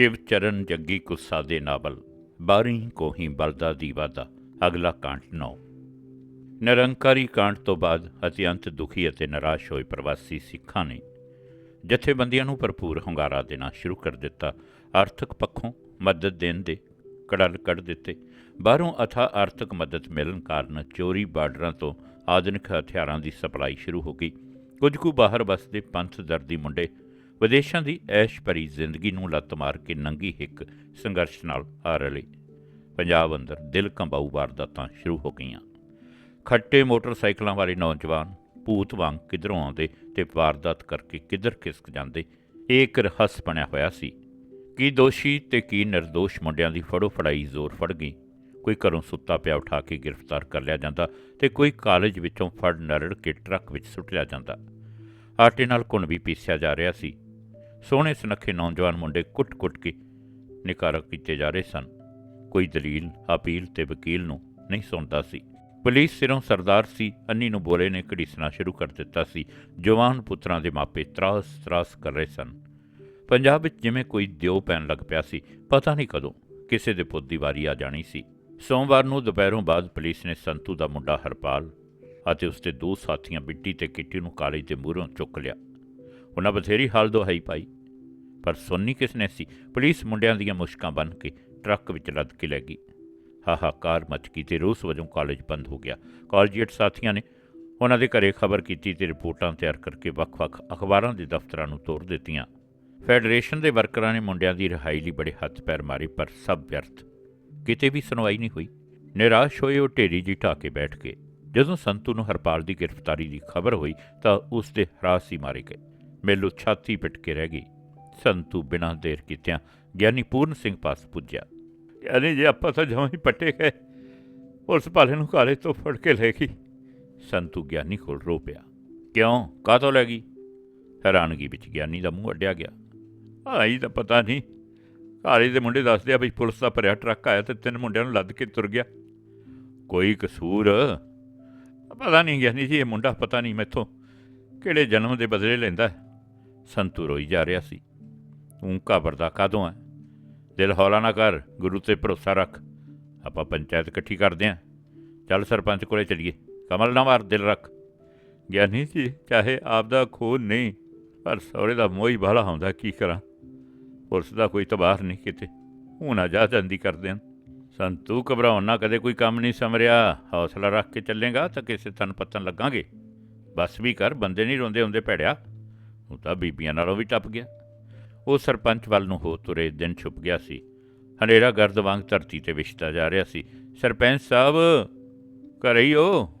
ਸ਼ਿਵ ਚਰਨ ਜੱਗੀ ਕੁੱਸਾ ਦੇ ਨਾਵਲ ਬਾਰੀ ਕੋਹੀ ਬਲਦਾ ਦੀਵਾ ਦਾ, ਅਗਲਾ ਕਾਂਟ 9 ਨਿਰੰਕਾਰੀ ਕਾਂਟ ਤੋਂ ਬਾਅਦ ਅਤਿਅੰਤ ਦੁਖੀ ਅਤੇ ਨਿਰਾਸ਼ ਹੋਏ ਪ੍ਰਵਾਸੀ ਸਿੱਖਾਂ ਨੇ ਜਥੇਬੰਦੀਆਂ ਨੂੰ ਭਰਪੂਰ ਹੁੰਗਾਰਾ ਦੇਣਾ ਸ਼ੁਰੂ ਕਰ ਦਿੱਤਾ। ਆਰਥਿਕ ਪੱਖੋਂ ਮਦਦ ਦੇਣ ਦੇ ਕੜਲ ਕੱਢ ਦਿੱਤੇ। ਬਾਹਰੋਂ ਅਥਾ ਆਰਥਿਕ ਮਦਦ ਮਿਲਣ ਕਾਰਨ ਚੋਰੀ ਬਾਰਡਰਾਂ ਤੋਂ ਆਧੁਨਿਕ ਹਥਿਆਰਾਂ ਦੀ ਸਪਲਾਈ ਸ਼ੁਰੂ ਹੋ ਗਈ। ਕੁਝ ਕੁ ਬਾਹਰ ਵਸਦੇ ਪੰਥ ਦਰਦੀ ਮੁੰਡੇ ਵਿਦੇਸ਼ਾਂ ਦੀ ਐਸ਼ ਭਰੀ ਜ਼ਿੰਦਗੀ ਨੂੰ ਲੱਤ ਮਾਰ ਕੇ ਨੰਗੀ ਹਿੱਕ ਸੰਘਰਸ਼ ਨਾਲ ਆ ਰਲੇ ਪੰਜਾਬ ਅੰਦਰ ਦਿਲ ਕੰਬਾਊ ਵਾਰਦਾਤਾਂ ਸ਼ੁਰੂ ਹੋ ਗਈਆਂ। ਖੱਟੇ ਮੋਟਰਸਾਈਕਲਾਂ ਵਾਲੇ ਨੌਜਵਾਨ ਭੂਤ ਵਾਂਗ ਕਿਧਰੋਂ ਆਉਂਦੇ ਤੇ ਵਾਰਦਾਤ ਕਰਕੇ ਕਿੱਧਰ ਖਿਸਕ ਜਾਂਦੇ, ਇਹ ਇੱਕ ਰਹੱਸ ਬਣਿਆ ਹੋਇਆ ਸੀ। ਕੀ ਦੋਸ਼ੀ ਤੇ ਕੀ ਨਿਰਦੋਸ਼ ਮੁੰਡਿਆਂ ਦੀ ਫੜੋ ਫੜਾਈ ਜ਼ੋਰ ਫੜ ਗਈ? ਕੋਈ ਘਰੋਂ ਸੁੱਤਾ ਪਿਆ ਉਠਾ ਕੇ ਗ੍ਰਿਫਤਾਰ ਕਰ ਲਿਆ ਜਾਂਦਾ ਤੇ ਕੋਈ ਕਾਲਜ ਵਿੱਚੋਂ ਫੜ ਨਰੜ ਕੇ ਟਰੱਕ ਵਿੱਚ ਸੁੱਟ ਲਿਆ ਜਾਂਦਾ। ਆਟੇ ਨਾਲ ਕੁਣ ਵੀ ਪੀਸਿਆ ਜਾ ਰਿਹਾ ਸੀ। ਸੋਹਣੇ ਸੁਨੱਖੇ ਨੌਜਵਾਨ ਮੁੰਡੇ ਕੁੱਟ-ਕੁੱਟ ਕੇ ਨਿਕਾਰਾ ਕੀਤੇ ਜਾ ਰਹੇ ਸਨ। ਕੋਈ ਦਲੀਲ, ਅਪੀਲ ਤੇ ਵਕੀਲ ਨੂੰ ਨਹੀਂ ਸੁਣਦਾ ਸੀ। ਪੁਲਿਸ ਸਿਰੋਂ ਸਰਦਾਰ ਸੀ, ਅੰਨੀ ਨੂੰ ਬੋਲੇ ਨੇ ਘੜੀਸਣਾ ਸ਼ੁਰੂ ਕਰ ਦਿੱਤਾ ਸੀ। ਜਵਾਨ ਪੁੱਤਰਾਂ ਦੇ ਮਾਪੇ ਤਰਾਸ ਤਰਾਸ ਕਰ ਰਹੇ ਸਨ। ਪੰਜਾਬ ਵਿੱਚ ਜਿਵੇਂ ਕੋਈ ਦਿਓ ਪੈਣ ਲੱਗ ਪਿਆ ਸੀ, ਪਤਾ ਨਹੀਂ ਕਦੋਂ ਕਿਸੇ ਦੇ ਪੁੱਤ ਦੀ ਵਾਰੀ ਆ ਜਾਣੀ ਸੀ। ਸੋਮਵਾਰ ਨੂੰ ਦੁਪਹਿਰੋਂ ਬਾਅਦ ਪੁਲਿਸ ਨੇ ਸੰਤੂ ਦਾ ਮੁੰਡਾ ਹਰਪਾਲ ਅਤੇ ਉਸਦੇ ਦੋ ਸਾਥੀਆਂ ਬਿੱਟੀ ਤੇ ਕਿੱਟੀ ਨੂੰ ਕਾਲਜ ਦੇ ਮੂਹਰੋਂ ਚੁੱਕ ਲਿਆ। ਉਹਨਾਂ ਬਥੇਰੀ ਹਾਲ ਦੁਹਾਈ ਪਾਈ। ਪਰ ਸੁਣਨੀ ਕਿਸ ਨੇ ਸੀ? ਪੁਲਿਸ ਮੁੰਡਿਆਂ ਦੀਆਂ ਮੁਸ਼ਕਾਂ ਬੰਨ ਕੇ ਟਰੱਕ ਵਿੱਚ ਲੱਦ ਕੇ ਲੈ ਗਈ। ਹਾਹਾਕਾਰ ਮਚ ਗਈ ਤੇ ਰੋਸ ਵਜੋਂ ਕਾਲਜ ਬੰਦ ਹੋ ਗਿਆ। ਕਾਲਜੀਏਟ ਸਾਥੀਆਂ ਨੇ ਉਹਨਾਂ ਦੇ ਘਰੇ ਖਬਰ ਕੀਤੀ ਤੇ ਰਿਪੋਰਟਾਂ ਤਿਆਰ ਕਰਕੇ ਵੱਖ-ਵੱਖ ਅਖਬਾਰਾਂ ਦੇ ਦਫ਼ਤਰਾਂ ਨੂੰ ਤੋੜ ਦਿੱਤੀਆਂ। ਫੈਡਰੇਸ਼ਨ ਦੇ ਵਰਕਰਾਂ ਨੇ ਮੁੰਡਿਆਂ ਦੀ ਰਿਹਾਈ ਲਈ ਬੜੇ ਹੱਥ ਪੈਰ ਮਾਰੇ, ਪਰ ਸਭ ਵਿਅਰਥ। ਕਿਤੇ ਵੀ ਸੁਣਵਾਈ ਨਹੀਂ ਹੋਈ। ਨਿਰਾਸ਼ ਹੋਏ ਉਹ ਢੇਰੀ ਜੀ ਢਾਹ ਕੇ ਬੈਠ ਗਏ। ਜਦੋਂ ਸੰਤੂ ਨੂੰ ਹਰਪਾਲ ਦੀ ਗ੍ਰਿਫਤਾਰੀ ਦੀ ਖਬਰ ਹੋਈ ਤਾਂ ਉਸ ਦੇ ਹਰਾਸ ਹੀ ਮਾਰੇ ਗਏ। ਮੇਲੂ ਛਾਤੀ ਪਿੱਟ ਕੇ ਰਹਿ ਗਈ। ਸੰਤੂ ਬਿਨਾਂ ਦੇਰ ਕੀਤਿਆਂ ਗਿਆਨੀ ਪੂਰਨ ਸਿੰਘ ਪਾਸ ਪੁੱਜਿਆ। ਗਿਆਨੀ ਜੇ, ਆਪਾਂ ਤਾਂ ਜਮਾਂ ਹੀ ਪੱਟੇ ਗਏ। ਪੁਲਿਸ ਵਾਲੇ ਨੂੰ ਕਾਲੇ ਤੋਂ ਫੜ ਕੇ ਲੈ ਗਈ। ਸੰਤੂ ਗਿਆਨੀ ਕੋਲ ਰੋ ਪਿਆ। ਕਿਉਂ? ਕਾਹਤੋਂ ਲੈ ਗਈ? ਹੈਰਾਨਗੀ ਵਿੱਚ ਗਿਆਨੀ ਦਾ ਮੂੰਹ ਅੱਡਿਆ ਗਿਆ। ਆਈ ਤਾਂ ਪਤਾ ਨਹੀਂ। ਘਾਰੇ ਦੇ ਮੁੰਡੇ ਦੱਸਦੇ ਆ ਵੀ ਪੁਲਿਸ ਦਾ ਭਰਿਆ ਟਰੱਕ ਆਇਆ ਤੇ ਤਿੰਨ ਮੁੰਡਿਆਂ ਨੂੰ ਲੱਦ ਕੇ ਤੁਰ ਗਿਆ। ਕੋਈ ਕਸੂਰ? ਪਤਾ ਨਹੀਂ ਗਿਆਨੀ ਜੀ, ਇਹ ਮੁੰਡਾ ਪਤਾ ਨਹੀਂ ਮੈਥੋਂ ਕਿਹੜੇ ਜਨਮ ਦੇ ਬਦਲੇ ਲੈਂਦਾ ਹੈ। ਸੰਤੂ ਰੋਈ ਜਾ ਰਿਹਾ ਸੀ ਤੂੰ ਘਬਰਦਾ ਕਾਦੋਂ ਹੈ ਦਿਲ ਹੌਲਾ ਨਾ ਕਰ ਗੁਰੂ ਤੇ ਭਰੋਸਾ ਰੱਖ ਆਪਾਂ ਪੰਚਾਇਤ ਇਕੱਠੀ ਕਰਦੇ ਆਂ ਚੱਲ ਸਰਪੰਚ ਕੋਲੇ ਚਲੀਏ ਕਮਲ ਨਾ ਮਾਰ ਦਿਲ ਰੱਖ ਗਿਆਨੀ ਜੀ ਚਾਹੇ ਆਪ ਦਾ ਖੂਨ ਨਹੀਂ ਪਰ ਸਹੁਰੇ ਦਾ ਮੋਹ ਹੀ ਬਾਲਾ ਹੁੰਦਾ ਕੀ ਕਰਾਂ ਪੁਲਿਸ ਦਾ ਕੋਈ ਤਬਾਹ ਨਹੀਂ ਕਿਤੇ ਹੁਣ ਜਾ ਜਾਂਦੀ ਕਰਦੇ ਹਨ ਸੰਤੂ ਘਬਰਾਉਣ ਨਾ ਕਦੇ ਕੋਈ ਕੰਮ ਨਹੀਂ ਸਮਰਿਆ ਹੌਸਲਾ ਰੱਖ ਕੇ ਚੱਲੇਗਾ ਤਾਂ ਕਿਸੇ ਤਨ ਪਤਨ ਲੱਗਾਂਗੇ ਬਸ ਵੀ ਕਰ ਬੰਦੇ ਨਹੀਂ ਰੋਂਦੇ ਹੁੰਦੇ ਭੈੜਿਆ ਉਹ ਤਾਂ ਬੀਬੀਆਂ ਨਾਲੋਂ ਵੀ ਟੱਪ ਗਿਆ। ਉਹ ਸਰਪੰਚ ਵੱਲ ਨੂੰ ਹੋ ਤੁਰੇ ਦਿਨ ਛੁਪ ਗਿਆ ਸੀ। ਹਨੇਰਾ ਗਰਦ ਵਾਂਗ ਧਰਤੀ ਤੇ ਵਿਛਦਾ ਜਾ ਰਿਹਾ ਸੀ। ਸਰਪੰਚ ਸਾਹਿਬ, ਘਰੇ ਹੀ ਹੋ?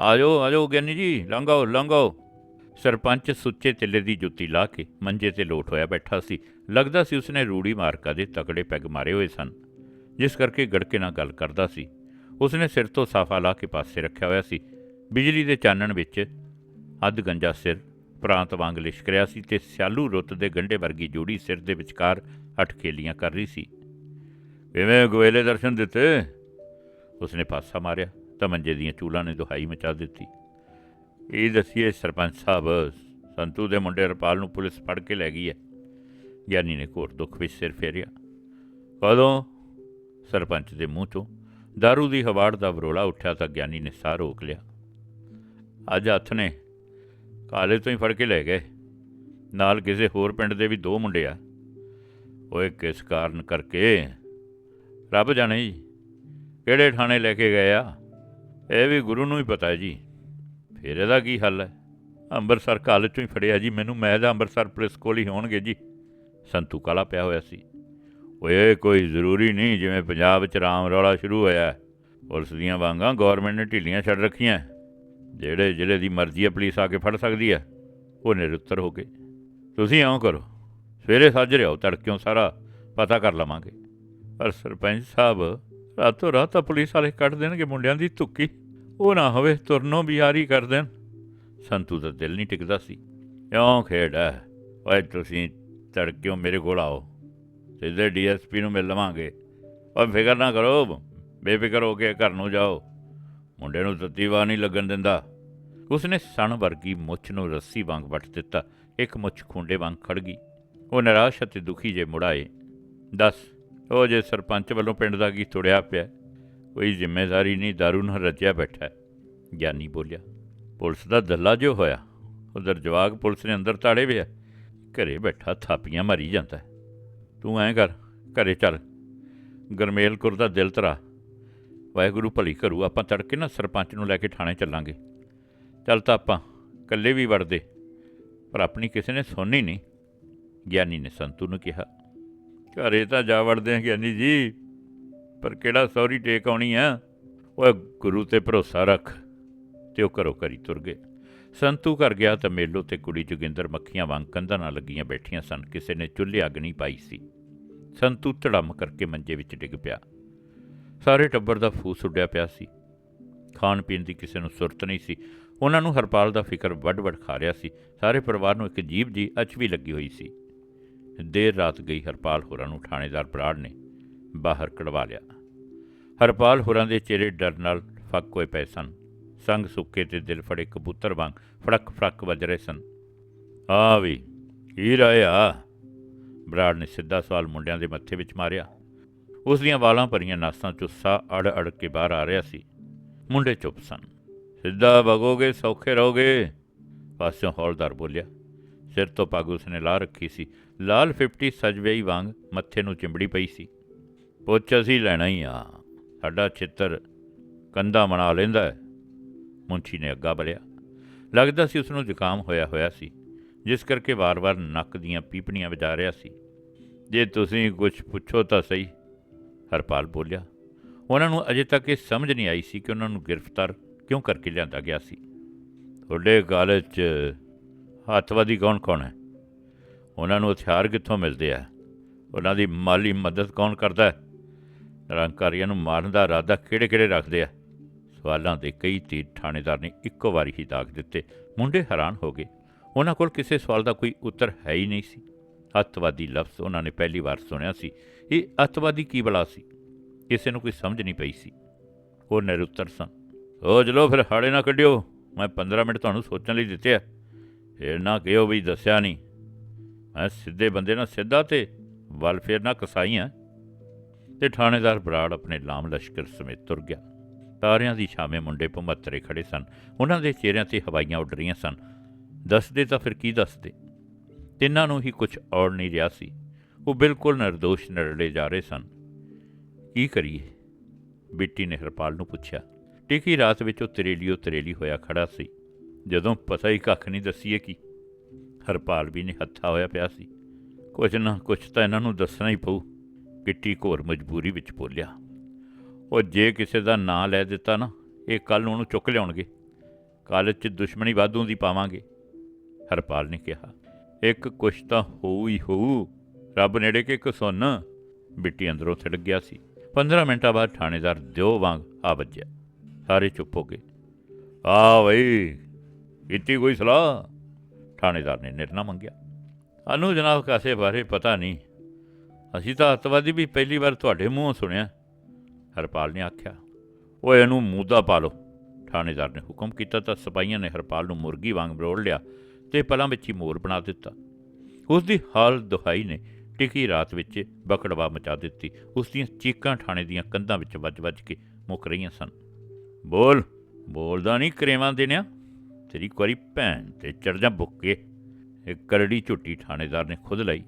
ਆਜੋ ਆਜੋ ਗਿਆਨੀ ਜੀ, ਲੰਘਾਓ ਲੰਘਾਓ। ਸਰਪੰਚ ਸੁੱਚੇ ਤਿੱਲੇ ਦੀ ਜੁੱਤੀ ਲਾ ਕੇ ਮੰਜੇ ਤੇ ਲੋਟ ਹੋਇਆ ਬੈਠਾ ਸੀ। ਲੱਗਦਾ ਸੀ ਉਸਨੇ ਰੂੜੀ ਮਾਰਕਾ ਦੇ ਤਕੜੇ ਪੈਗ ਮਾਰੇ ਹੋਏ ਸਨ। ਜਿਸ ਕਰਕੇ ਗੜਕੇ ਨਾਲ ਗੱਲ ਕਰਦਾ ਸੀ। ਉਸਨੇ ਸਿਰ ਤੋਂ ਸਾਫਾ ਲਾ ਕੇ ਪਾਸੇ ਰੱਖਿਆ ਹੋਇਆ ਸੀ। ਬਿਜਲੀ ਦੇ ਚਾਨਣ ਵਿੱਚ ਅੱਧ ਗੰਜਾ ਸਿਰ ਪ੍ਰਾਂਤ ਵਾਂਗ ਲਿਸ਼ਕ ਰਿਹਾ ਸੀ ਤੇ ਸਿਆਲੂ ਰੁੱਤ ਦੇ ਗੰਢੇ ਵਰਗੀ ਜੋੜੀ ਸਿਰ ਦੇ ਵਿਚਕਾਰ ਅਟਕੇਲੀਆਂ ਕਰ ਰਹੀ ਸੀ। ਕਿਵੇਂ ਗੋਇਲੇ ਦਰਸ਼ਨ ਦਿੱਤੇ? ਉਸਨੇ ਪਾਸਾ ਮਾਰਿਆ ਤਾਂ ਮੰਜੇ ਦੀਆਂ ਚੂਲਾਂ ਨੇ ਦੁਹਾਈ ਮਚਾ ਦਿੱਤੀ। ਇਹ ਦੱਸੀਏ ਸਰਪੰਚ ਸਾਹਿਬ, ਸੰਤੂ ਦੇ ਮੁੰਡੇ ਰਪਾਲ ਨੂੰ ਪੁਲਿਸ ਫੜ ਕੇ ਲੈ ਗਈ ਹੈ। ਗਿਆਨੀ ਨੇ ਘੋਰ ਦੁੱਖ ਵਿੱਚ ਸਿਰ ਫੇਰਿਆ। ਕਦੋਂ? ਸਰਪੰਚ ਦੇ ਮੂੰਹ ਚੋਂ दारू ਦੀ ਹਵਾੜ ਦਾ ਵਰੋਲਾ ਉੱਠਿਆ ਤਾਂ ਗਿਆਨੀ ਨੇ ਸਾਹ ਰੋਕ ਲਿਆ। ਅੱਜ ਹੱਥ ਨੇ। ਕਾਲਜ ਤੋਂ ਹੀ ਫੜ ਕੇ ਲੈ ਗਏ। ਨਾਲ ਕਿਸੇ ਹੋਰ ਪਿੰਡ ਦੇ ਵੀ ਦੋ ਮੁੰਡੇ ਆ। ਓਏ, ਕਿਸ ਕਾਰਨ ਕਰਕੇ? ਰੱਬ ਜਾਣੇ ਜੀ, ਕਿਹੜੇ ਥਾਣੇ ਲੈ ਕੇ ਗਏ ਆ? ਇਹ ਵੀ ਗੁਰੂ ਨੂੰ ਹੀ ਪਤਾ ਜੀ। ਫਿਰ ਇਹਦਾ ਕੀ ਹੱਲ ਹੈ? ਅੰਮ੍ਰਿਤਸਰ ਕਾਲਜ ਤੋਂ ਹੀ ਫੜਿਆ ਜੀ ਮੈਨੂੰ। ਮੈਂ ਤਾਂ ਅੰਮ੍ਰਿਤਸਰ ਪੁਲਿਸ ਕੋਲ ਹੀ ਹੋਣਗੇ ਜੀ। ਸੰਤੂ ਕਾਲਾ ਪਿਆ ਹੋਇਆ ਸੀ। ਓਏ, ਕੋਈ ਜ਼ਰੂਰੀ ਨਹੀਂ, ਜਿਵੇਂ ਪੰਜਾਬ 'ਚ ਰਾਮ ਰੌਲਾ ਸ਼ੁਰੂ ਹੋਇਆ। ਪੁਲਿਸ ਦੀਆਂ ਵਾਂਗਾਂ ਗਵਰਨਮੈਂਟ ਨੇ ਢਿੱਲੀਆਂ ਛੱਡ ਰੱਖੀਆਂ। ਜਿਹੜੇ ਜਿਹੜੇ ਦੀ ਮਰਜ਼ੀ ਹੈ ਪੁਲਿਸ ਆ ਕੇ ਫੜ ਸਕਦੀ ਹੈ ਉਹ ਨਿਰੁੱਤਰ ਹੋ ਕੇ। ਤੁਸੀਂ ਇਉਂ ਕਰੋ, ਸਵੇਰੇ ਸੱਜ ਰਿਓ ਤੜਕਿਓਂ ਸਾਰਾ ਪਤਾ ਕਰ ਲਵਾਂਗੇ। ਪਰ ਸਰਪੰਚ ਸਾਹਿਬ, ਰਾਤੋਂ ਰਾਤ ਤਾਂ ਪੁਲਿਸ ਵਾਲੇ ਕੱਢ ਦੇਣਗੇ ਮੁੰਡਿਆਂ ਦੀ ਧੁੱਕੀ। ਉਹ ਨਾ ਹੋਵੇ ਤੁਰਨੋਂ ਬਿਹਾਰੀ ਕਰ ਦੇਣ। ਸੰਤੂ ਦਾ ਦਿਲ ਨਹੀਂ ਟਿਕਦਾ ਸੀ। ਇਉਂ ਖੇਡ ਹੈ ਓਏ ਤੁਸੀਂ ਤੜਕਿਓਂ ਮੇਰੇ ਕੋਲ ਆਓ, ਸਿੱਧੇ ਡੀਐਸਪੀ ਨੂੰ ਮਿਲ ਲਵਾਂਗੇ। ਓਏ ਫਿਕਰ ਨਾ ਕਰੋ, ਬੇਫਿਕਰ ਹੋ ਕੇ ਘਰ ਨੂੰ ਜਾਓ। ਮੁੰਡੇ ਨੂੰ ਤਤੀਵਾ ਨਹੀਂ ਲੱਗਣ ਦਿੰਦਾ। ਉਸਨੇ ਸਣ ਵਰਗੀ ਮੁੱਛ ਨੂੰ ਰੱਸੀ ਵਾਂਗ ਵੱਟ ਦਿੱਤਾ। ਇੱਕ ਮੁੱਛ ਖੁੰਡੇ ਵਾਂਗ ਖੜ ਗਈ। ਉਹ ਨਿਰਾਸ਼ ਅਤੇ ਦੁਖੀ ਜੇ ਮੁੜਾਏ ਦੱਸ, ਉਹ ਜੇ ਸਰਪੰਚ ਵੱਲੋਂ ਪਿੰਡ ਦਾ ਕੀ ਤੁੜਿਆ ਪਿਆ? ਕੋਈ ਜ਼ਿੰਮੇਵਾਰੀ ਨਹੀਂ, ਦਾਰੂ ਨਾਲ ਰੱਜਿਆ ਬੈਠਾ ਗਿਆਨੀ ਬੋਲਿਆ। ਪੁਲਿਸ ਦਾ ਦੱਲਾ ਜੋ ਹੋਇਆ, ਉਧਰ ਜਵਾਗ ਪੁਲਿਸ ਨੇ ਅੰਦਰ ਤਾੜੇ ਵੇ ਘਰੇ ਬੈਠਾ ਥਾਪੀਆਂ ਮਾਰੀ ਜਾਂਦਾ ਤੂੰ ਐਂ ਕਰ, ਘਰੇ ਚੱਲ। ਗਰਮੇਲ ਕੁਰ ਦਾ ਦਿਲ ਤਰਾ। ਵਾਹਿਗੁਰੂ ਭਲੀ ਕਰੂ, ਆਪਾਂ ਤੜਕੇ ਨਾ ਸਰਪੰਚ ਨੂੰ ਲੈ ਕੇ ਥਾਣੇ ਚੱਲਾਂਗੇ। ਚੱਲ ਤਾਂ ਆਪਾਂ ਇਕੱਲੇ ਵੀ ਵੜਦੇ, ਪਰ ਆਪਣੀ ਕਿਸੇ ਨੇ ਸੁਣਨੀ ਨਹੀਂ। ਗਿਆਨੀ ਨੇ ਸੰਤੂ ਨੂੰ ਕਿਹਾ, ਘਰੇ ਤਾਂ ਜਾ ਵੜਦੇ ਆ ਗਿਆਨੀ ਜੀ, ਪਰ ਕਿਹੜਾ ਸੌਰੀ ਟੇਕ ਆਉਣੀ ਆ? ਓਏ ਗੁਰੂ ਤੇ ਭਰੋਸਾ ਰੱਖ, ਤੇ ਉਹ ਘਰੋਂ ਘਰੀ ਤੁਰ ਗਏ। ਸੰਤੂ ਘਰ ਗਿਆ ਤਾਂ ਮੇਲੋ ਤੇ ਕੁੜੀ ਜੋਗਿੰਦਰ ਮੱਖੀਆਂ ਵਾਂਗ ਕੰਧਾਂ ਨਾਲ ਲੱਗੀਆਂ ਬੈਠੀਆਂ ਸਨ, ਕਿਸੇ ਨੇ ਚੁੱਲ੍ਹੇ ਅੱਗ ਪਾਈ ਸੀ। ਸੰਤੂ ਧੜਮ ਕਰਕੇ ਮੰਜੇ ਵਿੱਚ ਡਿੱਗ ਪਿਆ। ਸਾਰੇ ਟੱਬਰ ਦਾ ਫੂਸ ਉੱਡਿਆ ਪਿਆ ਸੀ। ਖਾਣ ਪੀਣ ਦੀ ਕਿਸੇ ਨੂੰ ਸੁਰਤ ਨਹੀਂ ਸੀ। ਉਹਨਾਂ ਨੂੰ ਹਰਪਾਲ ਦਾ ਫਿਕਰ ਵੱਡ-ਵੱਡ ਖਾ ਰਿਹਾ ਸੀ। ਸਾਰੇ ਪਰਿਵਾਰ ਨੂੰ ਇੱਕ ਜੀਬ ਜੀ ਅਚਵੀ ਲੱਗੀ ਹੋਈ ਸੀ। ਦੇਰ ਰਾਤ ਗਈ ਹਰਪਾਲ ਹੋਰਾਂ ਨੂੰ ਥਾਣੇਦਾਰ ਬਰਾੜ ਨੇ ਬਾਹਰ ਕਢਵਾ ਲਿਆ। ਹਰਪਾਲ ਹੋਰਾਂ ਦੇ ਚਿਹਰੇ ਡਰ ਨਾਲ ਫੱਕ ਹੋਏ ਪਏ ਸਨ। ਸੰਗ ਸੁੱਕੇ ਤੇ ਦਿਲ ਫੜੇ ਕਬੂਤਰ ਵਾਂਗ ਫੜਕ ਫੜਕ ਵੱਜ ਰਹੇ ਸਨ। ਆ ਵੀ, ਕੀ ਰਾਇਆ ਬਰਾੜ ਨੇ ਸਿੱਧਾ ਸਵਾਲ ਮੁੰਡਿਆਂ ਦੇ ਮੱਥੇ ਵਿੱਚ ਮਾਰਿਆ। ਉਸ ਦੀਆਂ ਵਾਲਾਂ ਭਰੀਆਂ ਨਾਸਾਂ ਚੋਂ ਸਾਹ ਅੜ ਅੜ ਕੇ ਬਾਹਰ ਆ ਰਿਹਾ ਸੀ। ਮੁੰਡੇ ਚੁੱਪ ਸਨ। ਸਿੱਧਾ ਵਗੋਗੇ, ਸੌਖੇ ਰਹੋਗੇ। ਪਾਸਿਓਂ ਹੌਲਦਾਰ ਬੋਲਿਆ, ਸਿਰ ਤੋਂ ਪੱਗ ਉਸਨੇ ਲਾ ਰੱਖੀ ਸੀ। ਲਾਲ 50 ਸਜਵੇਈ ਵਾਂਗ ਮੱਥੇ ਨੂੰ ਚਿੰਬੜੀ ਪਈ ਸੀ। ਪੁੱਛ, ਅਸੀਂ ਲੈਣਾ ਹੀ ਆ। ਸਾਡਾ ਛਿੱਤਰ ਕੰਧਾ ਮਨਾ ਲੈਂਦਾ ਹੈ। ਮੁੰਚੀ ਨੇ ਅੱਗਾ ਬਲਿਆ। ਲੱਗਦਾ ਸੀ ਉਸ ਨੂੰ ਜ਼ੁਕਾਮ ਹੋਇਆ ਹੋਇਆ ਸੀ, ਜਿਸ ਕਰਕੇ ਵਾਰ-ਵਾਰ ਨੱਕ ਦੀਆਂ ਪੀਪਣੀਆਂ ਵਜਾ ਰਿਹਾ ਸੀ। ਜੇ ਤੁਸੀਂ ਕੁਝ ਪੁੱਛੋ ਤਾਂ ਸਹੀ। ਹਰਪਾਲ ਬੋਲਿਆ, ਉਹਨਾਂ ਨੂੰ ਅਜੇ ਤੱਕ ਇਹ ਸਮਝ ਨਹੀਂ ਆਈ ਸੀ ਕਿ ਉਹਨਾਂ ਨੂੰ ਗ੍ਰਿਫਤਾਰ ਕਿਉਂ ਕਰਕੇ ਲਿਆਂਦਾ ਗਿਆ ਸੀ। ਤੁਹਾਡੇ ਕਾਲਜ 'ਚ ਹੱਥਵਾਦੀ ਕੌਣ ਕੌਣ ਹੈ? ਉਹਨਾਂ ਨੂੰ ਹਥਿਆਰ ਕਿੱਥੋਂ ਮਿਲਦੇ ਆ? ਉਹਨਾਂ ਦੀ ਮਾਲੀ ਮਦਦ ਕੌਣ ਕਰਦਾ ਹੈ? ਨਿਰੰਕਾਰੀਆਂ ਨੂੰ ਮਾਰਨ ਦਾ ਇਰਾਦਾ ਕਿਹੜੇ-ਕਿਹੜੇ ਰੱਖਦੇ ਆ? ਸਵਾਲਾਂ ਦੇ ਕਈ ਤੀਰ ਥਾਣੇਦਾਰ ਨੇ ਇੱਕੋ ਵਾਰੀ ਹੀ ਦਾਗ ਦਿੱਤੇ। ਮੁੰਡੇ ਹੈਰਾਨ ਹੋ ਗਏ। ਉਹਨਾਂ ਕੋਲ ਕਿਸੇ ਸਵਾਲ ਦਾ ਕੋਈ ਉੱਤਰ ਹੈ ਹੀ ਨਹੀਂ ਸੀ। ਅੱਤਵਾਦੀ ਲਫ਼ਜ਼ ਉਹਨਾਂ ਨੇ ਪਹਿਲੀ ਵਾਰ ਸੁਣਿਆ ਸੀ। ਇਹ ਅੱਤਵਾਦੀ ਕੀ ਬਲਾ ਸੀ? ਕਿਸੇ ਨੂੰ ਕੋਈ ਸਮਝ ਨਹੀਂ ਪਈ ਸੀ। ਉਹ ਨਿਰੁੱਤਰ ਸਨ। ਉਹ ਚਲੋ ਫਿਰ ਹਾੜੇ ਨਾ ਕੱਢਿਓ। ਮੈਂ 15 ਮਿੰਟ ਤੁਹਾਨੂੰ ਸੋਚਣ ਲਈ ਦਿੱਤੇ ਆ। ਇਹ ਨਾ ਕਿਹੋ ਵੀ ਦੱਸਿਆ ਨਹੀਂ। ਮੈਂ ਸਿੱਧੇ ਬੰਦੇ ਨਾਲ ਸਿੱਧਾ ਤੇ ਵੱਲ ਫੇਰ ਕਸਾਈ ਕਸਾਈਆਂ ਤੇ ਥਾਣੇਦਾਰ ਬਰਾੜ ਆਪਣੇ ਲਾਮ ਲਸ਼ਕਰ ਸਮੇਤ ਤੁਰ ਗਿਆ। ਤਾਰਿਆਂ ਦੀ ਛਾਵੇਂ ਮੁੰਡੇ ਭਮੱਤਰੇ ਖੜੇ ਸਨ। ਉਹਨਾਂ ਦੇ ਚਿਹਰਿਆਂ ਤੇ ਹਵਾਈਆਂ ਉੱਡ ਰਹੀਆਂ ਸਨ। ਦੱਸਦੇ ਤਾਂ ਫਿਰ ਕੀ ਦੱਸਦੇ? ਤਿੰਨਾਂ ਨੂੰ ਹੀ ਕੁਝ ਔੜ ਨਹੀਂ ਰਿਹਾ ਸੀ। ਉਹ ਬਿਲਕੁਲ ਨਿਰਦੋਸ਼ ਨਰੜੇ ਜਾ ਰਹੇ ਸਨ। ਕੀ ਕਰੀਏ? ਬਿੱਟੀ ਨੇ ਹਰਪਾਲ ਨੂੰ ਪੁੱਛਿਆ। ਟਿਕੀ ਰਾਤ ਵਿੱਚ ਉਹ ਤਰੇਲੀਓ ਤਰੇਲੀ ਹੋਇਆ ਖੜਾ ਸੀ। ਜਦੋਂ ਪਤਾ ਹੀ ਕੱਖ ਨਹੀਂ ਦੱਸੀਏ ਕੀ। ਹਰਪਾਲ ਵੀ ਨੇ ਹੱਥਾ ਹੋਇਆ ਪਿਆ ਸੀ। ਕੁਝ ਨਾ ਕੁਝ ਤਾਂ ਇਹਨਾਂ ਨੂੰ ਦੱਸਣਾ ਹੀ ਪਊ। ਕਿੱਟੀ ਘੋਰ ਮਜਬੂਰੀ ਵਿੱਚ ਬੋਲਿਆ। ਉਹ ਜੇ ਕਿਸੇ ਦਾ ਨਾਂ ਲੈ ਦਿੱਤਾ ਨਾ, ਇਹ ਕੱਲ ਨੂੰ ਉਹਨੂੰ ਚੁੱਕ ਲਿਆਉਣਗੇ। ਕਾਲਜ 'ਚ ਦੁਸ਼ਮਣੀ ਵਾਧੂ ਦੀ ਪਾਵਾਂਗੇ। ਹਰਪਾਲ ਨੇ ਕਿਹਾ, ਇੱਕ ਕੁਛ ਤਾਂ ਹੋਊ ਹੀ ਹੋਊ। ਰੱਬ ਨੇੜੇ ਕਿ ਇੱਕ ਸੁਣ ਬਿੱਟੀ ਅੰਦਰੋਂ ਥਿੜਕ ਗਿਆ ਸੀ। 15 ਮਿੰਟਾਂ ਬਾਅਦ ਥਾਣੇਦਾਰ ਦਿਓ ਵਾਂਗ ਆ ਵੱਜਿਆ। ਸਾਰੇ ਚੁੱਪ ਹੋ ਗਏ। ਆ ਬਈ, ਕੀਤੀ ਕੋਈ ਸਲਾਹ? ਥਾਣੇਦਾਰ ਨੇ ਨਿਰਣਾ ਮੰਗਿਆ। ਅਨੂ ਜਨਾਬ ਕਾਸੇ ਬਾਰੇ ਪਤਾ ਨਹੀਂ। ਅਸੀਂ ਤਾਂ ਅੱਤਵਾਦੀ ਵੀ ਪਹਿਲੀ ਵਾਰ ਤੁਹਾਡੇ ਮੂੰਹੋਂ ਸੁਣਿਆ। ਹਰਪਾਲ ਨੇ ਆਖਿਆ, ਓਏ, ਇਹਨੂੰ ਮੂਦਾ ਪਾ ਲਓ। ਥਾਣੇਦਾਰ ਨੇ ਹੁਕਮ ਕੀਤਾ ਤਾਂ ਸਿਪਾਹੀਆਂ ਨੇ ਹਰਪਾਲ ਨੂੰ ਮੁਰਗੀ ਵਾਂਗ ਬਰੋੜ ਲਿਆ ਤੇ ਪਲਾਂ ਵਿੱਚ ਹੀ ਮੋਰ ਬਣਾ ਦਿੱਤਾ। ਉਸ ਦੀ ਹਾਲ ਦੁਹਾਈ ਨੇ ਟਿਕੀ ਰਾਤ ਵਿੱਚ ਬਕੜਵਾ ਮਚਾ ਦਿੱਤੀ। ਉਸ ਦੀਆਂ ਚੀਕਾਂ ਥਾਣੇ ਦੀਆਂ ਕੰਧਾਂ ਵਿੱਚ ਵੱਜ-ਵੱਜ ਕੇ ਮੁੱਕ ਰਹੀਆਂ ਸਨ। ਬੋਲ, ਬੋਲਦਾ ਨਹੀਂ ਕਰੇਵਾਂ ਦੇਣਿਆ ਤੇਰੀ ਕੁਆਰੀ ਭੈਣ ਤੇ ਚੜ ਜਾ ਬੁੱਕੇ। ਇੱਕ ਕਰੜੀ ਝੁੱਟੀ ਥਾਣੇਦਾਰ ਨੇ ਖੁਦ ਲਈ।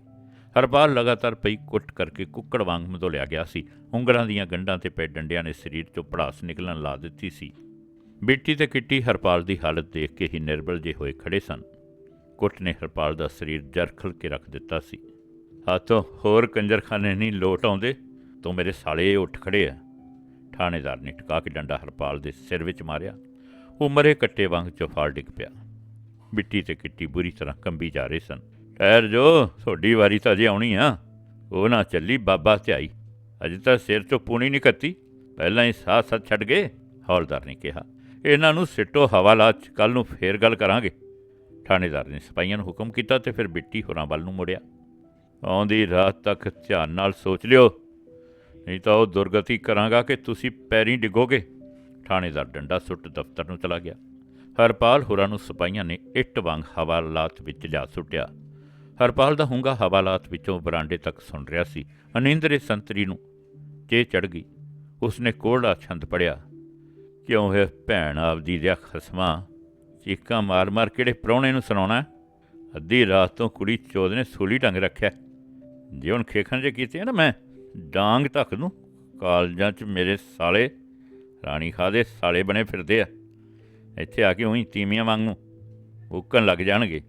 ਹਰਪਾਲ ਲਗਾਤਾਰ ਪਈ ਕੁੱਟ ਕਰਕੇ ਕੁੱਕੜ ਵਾਂਗ ਮਧੋਲਿਆ ਗਿਆ ਸੀ। ਉਂਗਲਾਂ ਦੀਆਂ ਗੰਢਾਂ ਤੇ ਪੈ ਡੰਡਿਆਂ ਨੇ ਸਰੀਰ ਤੋਂ ਪੜਾਸ ਨਿਕਲਣ ਲਾ ਦਿੱਤੀ ਸੀ। ਬਿੱਟੀ ਤੇ ਕਿੱਟੀ ਹਰਪਾਲ ਦੀ ਹਾਲਤ ਦੇਖ ਕੇ ਹੀ ਨਿਰਬਲ ਜੇ ਹੋਏ ਖੜੇ ਸਨ। ਕੁੱਟ ਨੇ ਹਰਪਾਲ ਦਾ ਸਰੀਰ ਜਰਖਲ ਕੇ ਰੱਖ ਦਿੱਤਾ ਸੀ। ਹੱਥੋਂ ਹੋਰ ਕੰਜਰਖਾਨੇ ਨਹੀਂ ਲੋਟ ਆਉਂਦੇ, ਤੂੰ ਮੇਰੇ ਸਾਲੇ ਉੱਠ ਖੜੇ ਆ ਥਾਣੇਦਾਰ ਨੇ ਟਿਕਾ ਕੇ ਡੰਡਾ ਹਰਪਾਲ ਦੇ ਸਿਰ ਵਿੱਚ ਮਾਰਿਆ। ਉਹ ਮਰੇ ਕੱਟੇ ਵਾਂਗ ਚਫਾਲ ਡਿੱਗ ਪਿਆ। ਬਿੱਟੀ ਤੇ ਕਿੱਟੀ ਬੁਰੀ ਤਰ੍ਹਾਂ ਕੰਬੀ ਜਾ ਰਹੇ ਸਨ। ਠਹਿਰ ਜੋ, ਤੁਹਾਡੀ ਵਾਰੀ ਤਾਂ ਅਜੇ ਆਉਣੀ ਆ। ਉਹ ਨਾ ਚੱਲੀ ਬਾਬਾ ਧਿਆਈ। ਅਜੇ ਤਾਂ ਸਿਰ ਚੋਂ ਪੂਣੀ ਨਹੀਂ ਕੱਤੀ। ਪਹਿਲਾਂ ਹੀ ਸਾਹ ਸੱਤ ਛੱਡ ਗਏ, ਹੌਲਦਾਰ ਨੇ ਕਿਹਾ। ਇਹਨਾਂ ਨੂੰ ਸਿੱਟੋ ਹਵਾਲਾ ਚ ਕੱਲ ਨੂੰ ਫੇਰ ਗੱਲ ਕਰਾਂਗੇ। ਥਾਣੇਦਾਰ ਨੇ ਸਿਪਾਹੀਆਂ ਨੂੰ ਹੁਕਮ ਕੀਤਾ ਤੇ ਫਿਰ ਬਿੱਟੀ ਹੋਰਾਂ ਵੱਲ ਨੂੰ ਮੁੜਿਆ। ਆਉਂਦੀ ਰਾਤ ਤੱਕ ਧਿਆਨ ਨਾਲ ਸੋਚ ਲਿਓ। ਨਹੀਂ ਤਾਂ ਉਹ ਦੁਰਗਤੀ ਕਰਾਂਗਾ ਕਿ ਤੁਸੀਂ ਪੈਰੀ ਡਿੱਗੋਗੇ। ਥਾਣੇਦਾਰ ਡੰਡਾ ਸੁੱਟ ਦਫ਼ਤਰ ਨੂੰ ਚਲਾ ਗਿਆ। ਹਰਪਾਲ ਹੋਰਾਂ ਨੂੰ ਸਿਪਾਹੀਆਂ ਨੇ ਇੱਟ ਵਾਂਗ ਹਵਾਲਾਤ ਵਿੱਚ ਜਾ ਸੁੱਟਿਆ। ਹਰਪਾਲ ਦਾ ਹੁੰਗਾ ਹਵਾਲਾਤ ਵਿੱਚੋਂ ਬਰਾਂਡੇ ਤੱਕ ਸੁਣ ਰਿਹਾ ਸੀ। ਅਨਿੰਦਰੇ ਸੰਤਰੀ ਨੂੰ ਚੇ ਚੜ ਗਈ। ਉਸਨੇ ਕੋੜਾ ਛੰਦ ਪੜਿਆ ਕਿਉਂ ਹੈ ਭੈਣ ਆਪਦੀ ਦੇ ਖਸਮਾਂ ਚੀਕਾਂ ਮਾਰ-ਮਾਰ ਕਿਹੜੇ ਪ੍ਰਾਹੁਣੇ ਨੂੰ ਸੁਣਾਉਣਾ? ਅੱਧੀ ਰਾਤ ਤੋਂ ਕੁੜੀ ਚੋਦ ਨੇ ਸੂਲੀ ਢੰਗ ਰੱਖਿਆ। ਜੇ ਹੁਣ ਖੇਖਣ ਜੇ ਕੀਤੇ ਆ ਨਾ ਮੈਂ, ਡਾਂਗ ਧੱਕ ਨੂੰ ਕਾਲਜਾਂ 'ਚ ਮੇਰੇ ਸਾਲੇ, ਰਾਣੀ ਖਾ ਦੇ ਸਾਲੇ ਬਣੇ ਫਿਰਦੇ ਆ। ਇੱਥੇ ਆ ਕੇ ਉਹੀ ਤੀਮੀਆਂ ਵਾਂਗ ਹੁੱਕਣ ਲੱਗ ਜਾਣਗੇ।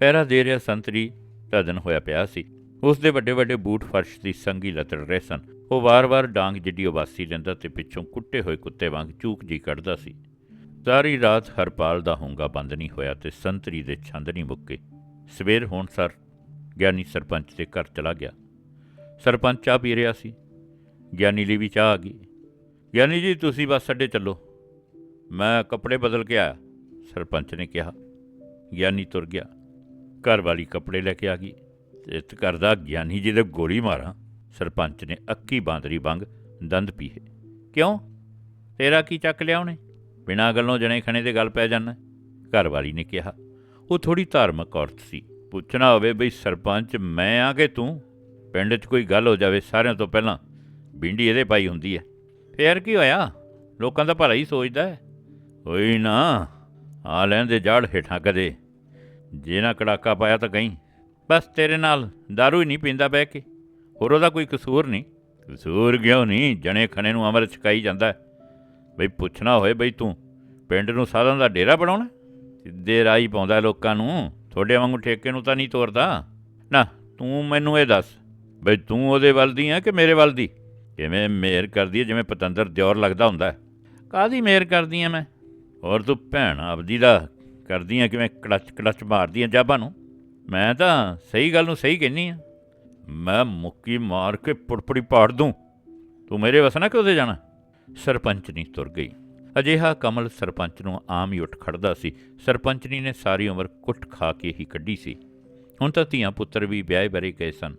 ਪਹਿਰਾ ਦੇ ਰਿਹਾ ਸੰਤਰੀ ਧਦਨ ਹੋਇਆ ਪਿਆ ਸੀ। ਉਸ ਦੇ ਵੱਡੇ ਵੱਡੇ ਬੂਟ ਫਰਸ਼ ਦੀ ਸੰਗੀ ਲਤੜ ਰਹੇ ਸਨ। ਉਹ ਵਾਰ-ਵਾਰ ਡਾਂਗ ਜਿੱਡੀ ਉਬਾਸੀ ਲੈਂਦਾ ਤੇ ਪਿੱਛੋਂ ਕੁੱਟੇ ਹੋਏ ਕੁੱਤੇ ਵਾਂਗ ਚੂਕ ਜੀ ਕੱਢਦਾ ਸੀ। ਸਾਰੀ ਰਾਤ ਹਰਪਾਲ ਦਾ ਹੁੰਗਾ ਬੰਦ ਨਹੀਂ ਹੋਇਆ ਤੇ ਸੰਤਰੀ ਦੇ ਛੰਦ ਨਹੀਂ ਮੁੱਕੇ। ਸਵੇਰ ਹੋਣ ਸਰ ਗਿਆਨੀ ਸਰਪੰਚ ਦੇ ਘਰ ਚਲਾ ਗਿਆ। ਸਰਪੰਚ ਚਾਹ ਪੀ ਰਿਹਾ ਸੀ। ਗਿਆਨੀ ਲਈ ਵੀ ਚਾਹ ਆ ਗਈ। ਗਿਆਨੀ ਜੀ, ਤੁਸੀਂ ਬਸ ਅੱਡੇ ਚੱਲੋ। ਮੈਂ ਕੱਪੜੇ ਬਦਲ ਕੇ ਆਇਆ, ਸਰਪੰਚ ਨੇ ਕਿਹਾ। ਗਿਆਨੀ ਤੁਰ ਗਿਆ। ਘਰ ਵਾਲੀ ਕੱਪੜੇ ਲੈ ਕੇ ਆ ਗਈ। ਤੇ ਇਸ ਕਰਦਾ ਗਿਆਨੀ ਜੀ ਦੇ ਗੋਲੀ ਮਾਰਾਂ। ਸਰਪੰਚ ਨੇ ਅੱਕੀ ਬਾਂਦਰੀ ਵਾਂਗ ਦੰਦ ਪੀਹੇ। ਕਿਉਂ? ਤੇਰਾ ਕੀ ਚੱਕ ਲਿਆ ਉਹਨੇ? ਬਿਨਾਂ ਗੱਲੋਂ ਜਣੇ ਖਣੇ ਤੇ ਗੱਲ ਪੈ ਜਾਣਾ। ਘਰ ਵਾਲੀ ਨੇ ਕਿਹਾ। ਉਹ ਥੋੜੀ ਧਾਰਮਿਕ ਔਰਤ ਸੀ। ਪੁੱਛਣਾ ਹੋਵੇ ਬਈ ਸਰਪੰਚ ਮੈਂ ਆ ਕਿ ਤੂੰ? ਪਿੰਡ 'ਚ ਕੋਈ ਗੱਲ ਹੋ ਜਾਵੇ ਸਾਰਿਆਂ ਤੋਂ ਪਹਿਲਾਂ। ਬਿੰਡੀ ਇਹਦੇ ਪਾਈ ਹੁੰਦੀ ਹੈ ਫੇਰ ਕੀ ਹੋਇਆ? ਲੋਕਾਂ ਦਾ ਭਲਾ ਹੀ ਸੋਚਦਾ ਹੈ ਹੋਈ ਨਾ, ਆ ਲੈਂਦੇ ਜੜ ਹੇਠਾਂ ਕਦੇ। ਜੇ ਨਾ ਕੜਾਕਾ ਪਾਇਆ ਤਾਂ ਕਹੀਂ। ਬਸ ਤੇਰੇ ਨਾਲ दारू ਹੀ ਨਹੀਂ ਪੀਂਦਾ ਬਹਿ ਕੇ। ਹੋਰ ਉਹਦਾ ਕੋਈ ਕਸੂਰ ਨਹੀਂ। ਕਸੂਰ ਕਿਉਂ ਨਹੀਂ? ਜਣੇ ਖਣੇ ਨੂੰ ਅਮਰ ਛਕਾਈ ਜਾਂਦਾ ਬਈ ਪੁੱਛਣਾ ਹੋਏ ਬਈ ਤੂੰ, ਪਿੰਡ ਨੂੰ ਸਾਧਾਂ ਦਾ ਡੇਰਾ ਬਣਾਉਣਾ? ਸਿੱਧੇ ਰਾਹ ਪਾਉਂਦਾ ਲੋਕਾਂ ਨੂੰ। ਤੁਹਾਡੇ ਵਾਂਗੂ ਠੇਕੇ ਨੂੰ ਤਾਂ ਨਹੀਂ ਤੋਰਦਾ। ਨਾ, ਤੂੰ ਮੈਨੂੰ ਇਹ ਦੱਸ, ਬਈ ਤੂੰ ਉਹਦੇ ਵੱਲ ਦੀ ਆ ਕਿ ਮੇਰੇ ਵੱਲ ਦੀ? ਕਿਵੇਂ ਮੇਰ ਕਰਦੀ ਹੈ, ਜਿਵੇਂ ਪਤੰਦਰ ਦਿਓਰ ਲੱਗਦਾ ਹੁੰਦਾ ਹੈ? ਕਾਦੀ ਮੇਰ ਕਰਦੀ ਆ ਮੈਂ? ਔਰ ਤੂੰ ਭੈਣ ਆਪਦੀ ਦਾ ਕਰਦੀ ਆ ਕਿਵੇਂ ਕਲਚ ਕਲਚ ਮਾਰਦੀ ਆ ਜਾਬਾਂ ਨੂੰ? ਮੈਂ ਤਾਂ ਸਹੀ ਗੱਲ ਨੂੰ ਸਹੀ ਕਹਿੰਨੀ ਆ ਮੈਂ ਮੁੱਕੀ ਮਾਰ ਕੇ ਪੁੜਪੜੀ ਪਾੜ ਦੂੰ। ਤੂੰ ਮੇਰੇ ਵਸ ਨਾ ਕਿਉਂ ਦੇ ਜਾਣਾ? ਸਰਪੰਚ ਨਹੀਂ ਤੁਰ ਗਈ। ਅਜਿਹਾ ਕਮਲ ਸਰਪੰਚ ਨੂੰ ਆਮ ਹੀ ਉੱਠ ਖੜਦਾ ਸੀ। ਸਰਪੰਚਨੀ ਨੇ ਸਾਰੀ ਉਮਰ ਕੁੱਟ ਖਾ ਕੇ ਹੀ ਕੱਢੀ ਸੀ। ਹੁਣ ਤਾਂ ਧੀਆਂ ਪੁੱਤਰ ਵੀ ਵਿਆਹੇ ਬਰੇ ਗਏ ਸਨ।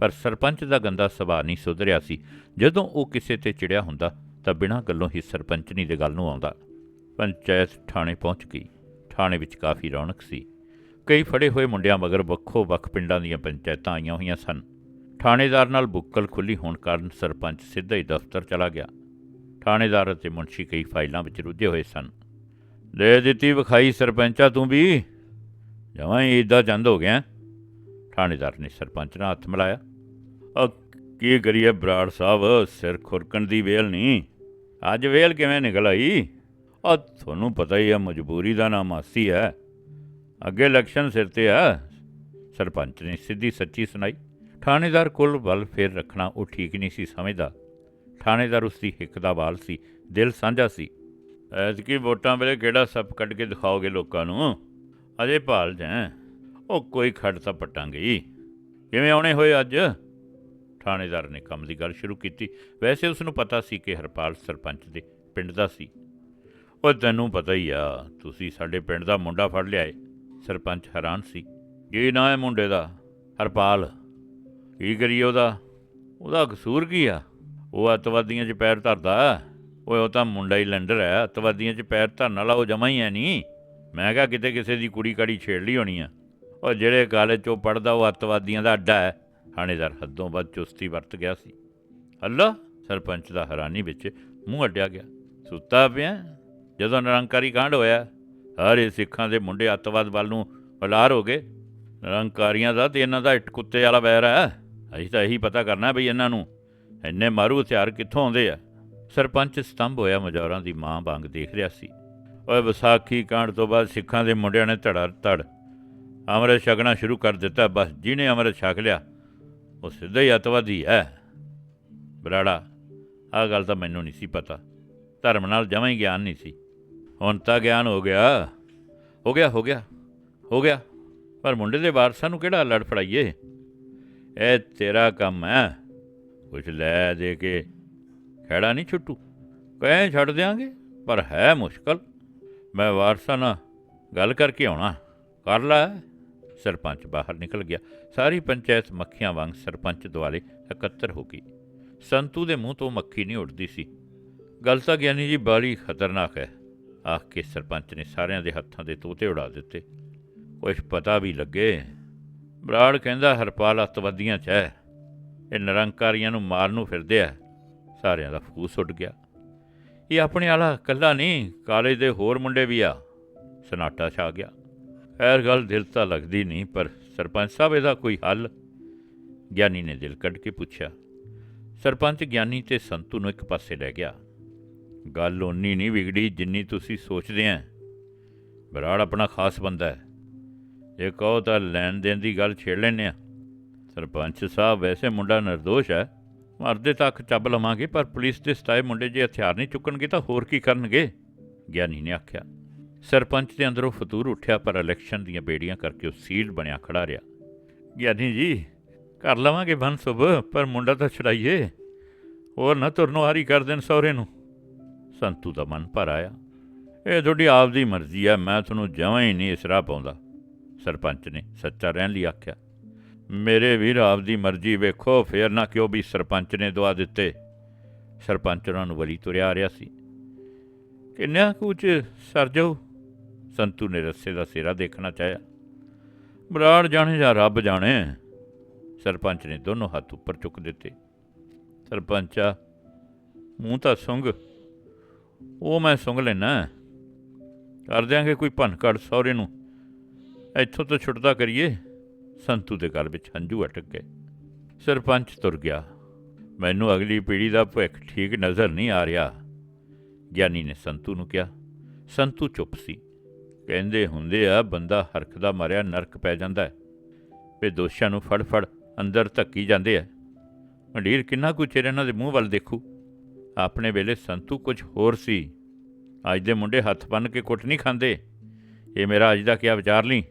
ਪਰ ਸਰਪੰਚ ਦਾ ਗੰਦਾ ਸੁਭਾਅ ਨਹੀਂ ਸੁਧਰਿਆ ਸੀ। ਜਦੋਂ ਉਹ ਕਿਸੇ ਤੇ ਚਿੜਿਆ ਹੁੰਦਾ, ਤਾਂ ਬਿਨਾਂ ਗੱਲੋਂ ਹੀ ਸਰਪੰਚਨੀ ਦੇ ਗੱਲ ਨੂੰ ਆਉਂਦਾ। ਪੰਚਾਇਤ ਥਾਣੇ ਪਹੁੰਚ ਗਈ। ਥਾਣੇ ਵਿੱਚ ਕਾਫੀ ਰੌਣਕ ਸੀ। ਕਈ ਫੜੇ ਹੋਏ ਮੁੰਡਿਆਂ ਮਗਰ ਵੱਖੋ ਵੱਖ ਪਿੰਡਾਂ ਦੀਆਂ ਪੰਚਾਇਤਾਂ ਆਈਆਂ ਹੋਈਆਂ ਸਨ। ਥਾਣੇਦਾਰ ਨਾਲ ਬੁੱਕਲ ਖੁੱਲੀ ਹੋਣ ਕਾਰਨ ਸਰਪੰਚ ਸਿੱਧਾ ਹੀ ਦਫ਼ਤਰ ਚਲਾ ਗਿਆ। ਥਾਣੇਦਾਰ ਅਤੇ ਮੁਨਸ਼ੀ ਕਈ ਫਾਈਲਾਂ ਵਿੱਚ ਰੁੱਝੇ ਹੋਏ ਸਨ। ਦੇ ਦਿੱਤੀ ਵਿਖਾਈ ਸਰਪੰਚਾ ਤੂੰ ਵੀ। ਜਮਾਂ ਹੀ ਇਦਾਂ ਚੰਦ ਹੋ ਗਿਆ ਥਾਣੇਦਾਰ ਨੇ ਸਰਪੰਚ ਨਾਲ ਹੱਥ ਮਿਲਾਇਆ। ਆ ਕੀ ਕਰੀਏ ਬਰਾੜ ਸਾਹਿਬ, ਸਿਰ ਖੁਰਕਣ ਦੀ ਵੇਲ ਨਹੀਂ। ਅੱਜ ਵੇਲ ਕਿਵੇਂ ਨਿਕਲ ਆਈ? ਆ ਤੁਹਾਨੂੰ ਪਤਾ ਹੀ ਆ ਮਜਬੂਰੀ ਦਾ ਨਾਮ ਆਸੀ ਹੈ। ਅੱਗੇ ਇਲੈਕਸ਼ਨ ਸਿਰ ਤੇ ਆ ਸਰਪੰਚ ਨੇ ਸਿੱਧੀ ਸੱਚੀ ਸੁਣਾਈ। ਥਾਣੇਦਾਰ ਕੋਲ ਵੱਲ ਫੇਰ ਰੱਖਣਾ ਉਹ ਠੀਕ ਨਹੀਂ ਸੀ ਸਮਝਦਾ। ਥਾਣੇਦਾਰ ਉਸ ਦੀ ਹਿੱਕ ਦਾ ਵਾਲ ਸੀ, ਦਿਲ ਸਾਂਝਾ ਸੀ। ਐਤਕੀ ਵੋਟਾਂ ਵੇਲੇ ਕਿਹੜਾ ਸੱਪ ਕੱਢ ਕੇ ਦਿਖਾਓਗੇ ਲੋਕਾਂ ਨੂੰ? ਅਜੇ ਭਾਲ ਜਾਂ। ਉਹ ਕੋਈ ਖੜ ਤਾਂ ਪਟਾਂਗੇ ਹੀ। ਕਿਵੇਂ ਆਉਣੇ ਹੋਏ ਅੱਜ? ਥਾਣੇਦਾਰ ਨੇ ਕੰਮ ਦੀ ਗੱਲ ਸ਼ੁਰੂ ਕੀਤੀ। ਵੈਸੇ ਉਸ ਨੂੰ ਪਤਾ ਸੀ ਕਿ ਹਰਪਾਲ ਸਰਪੰਚ ਦੇ ਪਿੰਡ ਦਾ ਸੀ। ਉਹ ਤੈਨੂੰ ਪਤਾ ਹੀ ਆ, ਤੁਸੀਂ ਸਾਡੇ ਪਿੰਡ ਦਾ ਮੁੰਡਾ ਫੜ ਲਿਆਏ ਸਰਪੰਚ ਹੈਰਾਨ ਸੀ। ਕੀ ਨਾਂ ਹੈ ਮੁੰਡੇ ਦਾ? ਹਰਪਾਲ। ਕੀ ਕਰੀਏ ਉਹਦਾ? ਉਹਦਾ ਕਸੂਰ ਕੀ ਆ? ਉਹ ਅੱਤਵਾਦੀਆਂ 'ਚ ਪੈਰ ਧਰਦਾ? ਓਏ, ਉਹ ਤਾਂ ਮੁੰਡਾ ਹੀ ਲੰਡਰ ਹੈ। ਅੱਤਵਾਦੀਆਂ 'ਚ ਪੈਰ ਧਰਨ ਵਾਲਾ ਉਹ ਜਮਾ ਹੀ ਹੈ ਨਹੀਂ। ਮੈਂ ਕਿਹਾ ਕਿਤੇ ਕਿਸੇ ਦੀ ਕੁੜੀ ਕਾੜੀ ਛੇੜ ਲਈ ਹੋਣੀ ਆ। ਉਹ ਜਿਹੜੇ ਕਾਲਜ 'ਚੋਂ ਪੜਦਾ ਉਹ ਅੱਤਵਾਦੀਆਂ ਦਾ ਅੱਡਾ ਹੈ। ਥਾਣੇਦਾਰ ਹੱਦੋਂ ਵੱਧ ਚੁਸਤੀ ਵਰਤ ਗਿਆ ਸੀ। ਅੱਲਾ ਸਰਪੰਚ ਦਾ ਹੈਰਾਨੀ ਵਿੱਚ ਮੂੰਹ ਅੱਡਿਆ ਗਿਆ। ਸੁੱਤਾ ਪਿਆ? ਜਦੋਂ ਨਿਰੰਕਾਰੀ ਕਾਂਡ ਹੋਇਆ, ਸਾਰੇ ਸਿੱਖਾਂ ਦੇ ਮੁੰਡੇ ਅੱਤਵਾਦ ਵੱਲ ਨੂੰ ਹਲਾਰ ਹੋ ਗਏ। ਨਿਰੰਕਾਰੀਆਂ ਦਾ ਤੇ ਇਹਨਾਂ ਦਾ ਇੱਟ ਕੁੱਤੇ ਵਾਲਾ ਵੈਰ ਹੈ। ਅਸੀਂ ਤਾਂ ਇਹੀ ਪਤਾ ਕਰਨਾ ਵੀ ਇਹਨਾਂ ਨੂੰ। ਇੰਨੇ ਮਾਰੂ ਹਥਿਆਰ ਕਿੱਥੋਂ ਆਉਂਦੇ ਆ? ਸਰਪੰਚ ਸਤੰਭ ਹੋਇਆ ਮਜੌਰਾਂ ਦੀ ਮਾਂ ਵਾਂਗ ਦੇਖ ਰਿਹਾ ਸੀ। ਓਏ ਵਿਸਾਖੀ ਕਾਂਡ ਤੋਂ ਬਾਅਦ ਸਿੱਖਾਂ ਦੇ ਮੁੰਡਿਆਂ ਨੇ ਧੜਾ ਧੜ ਅੰਮ੍ਰਿਤ ਛਕਣਾ ਸ਼ੁਰੂ ਕਰ ਦਿੱਤਾ। ਬਸ ਜਿਹਨੇ ਅੰਮ੍ਰਿਤ ਛਕ ਲਿਆ, ਉਹ ਸਿੱਧਾ ਹੀ ਅੱਤਵਾਦੀ ਹੈ। ਬਰਾੜਾ, ਆਹ ਗੱਲ ਤਾਂ ਮੈਨੂੰ ਨਹੀਂ ਸੀ ਪਤਾ। ਧਰਮ ਨਾਲ ਜਮਾਂ ਹੀ ਗਿਆਨ ਨਹੀਂ ਸੀ। ਹੁਣ ਤਾਂ ਗਿਆਨ ਹੋ ਗਿਆ। ਹੋ ਗਿਆ ਹੋ ਗਿਆ ਹੋ ਗਿਆ। ਪਰ ਮੁੰਡੇ ਦੇ ਵਾਰਸਾਂ ਨੂੰ ਕਿਹੜਾ ਲੜ ਫੜਾਈਏ? ਇਹ ਤੇਰਾ ਕੰਮ ਹੈ। ਕੁਝ ਲੈ ਦੇ ਕੇ ਖੜਾ ਨਹੀਂ ਛੁੱਟੂ। ਕਹੇ ਛੱਡ ਦਿਆਂਗੇ, ਪਰ ਹੈ ਮੁਸ਼ਕਲ। ਮੈਂ ਵਾਰਸਾ ਨਾਲ ਗੱਲ ਕਰਕੇ ਆਉਣਾ। ਕਰ ਲੈ। ਸਰਪੰਚ ਬਾਹਰ ਨਿਕਲ ਗਿਆ। ਸਾਰੀ ਪੰਚਾਇਤ ਮੱਖੀਆਂ ਵਾਂਗ ਸਰਪੰਚ ਦੁਆਲੇ ਇਕੱਤਰ ਹੋ ਗਈ। ਸੰਤੂ ਦੇ ਮੂੰਹ ਤੋਂ ਮੱਖੀ ਨਹੀਂ ਉੱਡਦੀ ਸੀ। ਗੱਲ ਤਾਂ ਗਿਆਨੀ ਜੀ ਬਾਲੀ ਖਤਰਨਾਕ ਹੈ। ਆਖ ਕੇ ਸਰਪੰਚ ਨੇ ਸਾਰਿਆਂ ਦੇ ਹੱਥਾਂ ਦੇ ਤੋਤੇ ਉਡਾ ਦਿੱਤੇ। ਕੁਛ ਪਤਾ ਵੀ ਲੱਗੇ। ਬਰਾੜ ਕਹਿੰਦਾ ਹਰਪਾਲ ਅੱਤਵਾਦੀਆਂ 'ਚ ਹੈ। ਇਹ ਨਿਰੰਕਾਰੀਆਂ ਨੂੰ ਮਾਰਨ ਨੂੰ ਫਿਰਦੇ ਆ। ਸਾਰਿਆਂ ਦਾ ਫੂਸ ਉੱਡ ਗਿਆ। ਇਹ ਆਪਣੇ ਵਾਲਾ ਇਕੱਲਾ ਨਹੀਂ, ਕਾਲਜ ਦੇ ਹੋਰ ਮੁੰਡੇ ਵੀ ਆ। ਸਨਾਟਾ ਛਾ ਗਿਆ। ਖੈਰ ਗੱਲ ਦਿਲ ਤਾਂ ਲੱਗਦੀ ਨਹੀਂ, ਪਰ ਸਰਪੰਚ ਸਾਹਿਬ ਇਹਦਾ ਕੋਈ ਹੱਲ? ਗਿਆਨੀ ਨੇ ਦਿਲ ਕੱਢ ਕੇ ਪੁੱਛਿਆ। ਸਰਪੰਚ ਗਿਆਨੀ ਤੇ ਸੰਤੂ ਨੂੰ ਇੱਕ ਪਾਸੇ ਲੈ ਗਿਆ। ਗੱਲ ਓਨੀ ਨਹੀਂ ਵਿਗੜੀ ਜਿੰਨੀ ਤੁਸੀਂ ਸੋਚਦੇ ਆ। ਬਰਾੜ ਆਪਣਾ ਖਾਸ ਬੰਦਾ ਹੈ। ਜੇ ਕਹੋ ਤਾਂ ਲੈਣ ਦੇਣ ਦੀ ਗੱਲ ਛੇੜ ਲੈਨੇ ਆ। ਸਰਪੰਚ ਸਾਹਿਬ, ਵੈਸੇ ਮੁੰਡਾ ਨਿਰਦੋਸ਼ ਹੈ। ਮਰਦੇ ਤੱਕ ਚੱਬ ਲਵਾਂਗੇ, ਪਰ ਪੁਲਿਸ ਦੇ ਸਤਾਏ ਮੁੰਡੇ ਜੇ ਹਥਿਆਰ ਨਹੀਂ ਚੁੱਕਣਗੇ ਤਾਂ ਹੋਰ ਕੀ ਕਰਨਗੇ? ਗਿਆਨੀ ਨੇ ਆਖਿਆ। ਸਰਪੰਚ ਦੇ ਅੰਦਰੋਂ ਫਤੂਰ ਉੱਠਿਆ, ਪਰ ਇਲੈਕਸ਼ਨ ਦੀਆਂ ਬੇੜੀਆਂ ਕਰਕੇ ਉਹ ਸੀਲ ਬਣਿਆ ਖੜਾ ਰਿਹਾ। ਗਿਆਨੀ ਜੀ, ਕਰ ਲਵਾਂਗੇ ਬੰਸੁਬ ਪਰ ਮੁੰਡਾ ਤਾਂ ਛੜਾਈਏ ਹੋਰ ਨਾ ਤੁਰਨੋਂ ਹਾਰੀ ਕਰ ਦੇਣ ਸਹੁਰੇ ਨੂੰ। ਸੰਤੂ ਦਾ ਮਨ ਭਰ ਆਇਆ। ਇਹ ਤੁਹਾਡੀ ਆਪਦੀ ਮਰਜ਼ੀ ਆ ਮੈਂ ਤੁਹਾਨੂੰ ਜਮਾਂ ਹੀ ਨਹੀਂ ਇਸ ਰਾਹ ਪਾਉਂਦਾ। ਸਰਪੰਚ ਨੇ ਸੱਚਾ ਰਹਿਣ ਲਈ ਆਖਿਆ। ਮੇਰੇ ਵੀਰ ਆਪਦੀ ਮਰਜ਼ੀ ਵੇਖੋ, ਫੇਰ ਨਾ ਕਿਉਂ ਵੀ ਸਰਪੰਚ ਨੇ ਦਵਾ ਦਿੱਤੇ? ਸਰਪੰਚ ਉਹਨਾਂ ਨੂੰ ਵਲੀ ਤੁਰਿਆ ਆ ਰਿਹਾ ਸੀ। ਕਿੰਨਿਆਂ ਕੁਝ ਸਰ ਜਾਊ? ਸੰਤੂ ਨੇ ਰੱਸੇ ਦਾ ਸਿਰਾ ਦੇਖਣਾ ਚਾਹਿਆ। ਬਰਾੜ ਜਾਣੇ ਜਾਂ ਰੱਬ ਜਾਣੇ? ਸਰਪੰਚ ਨੇ ਦੋਨੋਂ ਹੱਥ ਉੱਪਰ ਚੁੱਕ ਦਿੱਤੇ। ਸਰਪੰਚਾ, ਮੂੰਹ ਤਾਂ ਸੁੰਘ। ਉਹ ਮੈਂ ਸੁੰਘ ਲੈਣਾ ਕਰ ਦਿਆਂਗੇ ਕੋਈ ਭਨਕੜ ਸਹੁਰੇ ਨੂੰ। ਇੱਥੋਂ ਤੋਂ ਛੁੱਟਦਾ ਕਰੀਏ। ਸੰਤੂ ਦੇ ਗਲ ਵਿੱਚ ਹੰਝੂ ਅਟਕ ਗਏ। ਸਰਪੰਚ ਤੁਰ ਗਿਆ। ਮੈਨੂੰ ਅਗਲੀ ਪੀੜ੍ਹੀ ਦਾ ਭਵਿੱਖ ਠੀਕ ਨਜ਼ਰ ਨਹੀਂ ਆ ਰਿਹਾ। ਗਿਆਨੀ ਨੇ ਸੰਤੂ ਨੂੰ ਕਿਹਾ। ਸੰਤੂ ਚੁੱਪ ਸੀ। ਕਹਿੰਦੇ ਹੁੰਦੇ ਆ, ਬੰਦਾ ਹਰਖਦਾ ਮਰਿਆ ਨਰਕ ਪੈ ਜਾਂਦਾ ਹੈ। ਵੀ ਦੋਸ਼ਾਂ ਨੂੰ ਫੜ ਫੜ ਅੰਦਰ ਧੱਕੀ ਜਾਂਦੇ ਆ। ਮੰਡੀਰ, ਕਿੰਨਾ ਕੁ ਚਿਰ ਇਹਨਾਂ ਦੇ ਮੂੰਹ ਵੱਲ ਦੇਖੂ? ਆਪਣੇ ਵੇਲੇ ਸੰਤੂ ਕੁਝ ਹੋਰ ਸੀ। ਅੱਜ ਦੇ ਮੁੰਡੇ ਹੱਥ ਬੰਨ ਕੇ ਕੁੱਟ ਨਹੀਂ ਖਾਂਦੇ। ਇਹ ਮੇਰਾ ਅੱਜ ਦਾ ਕਿਆ ਵਿਚਾਰ ਲਈ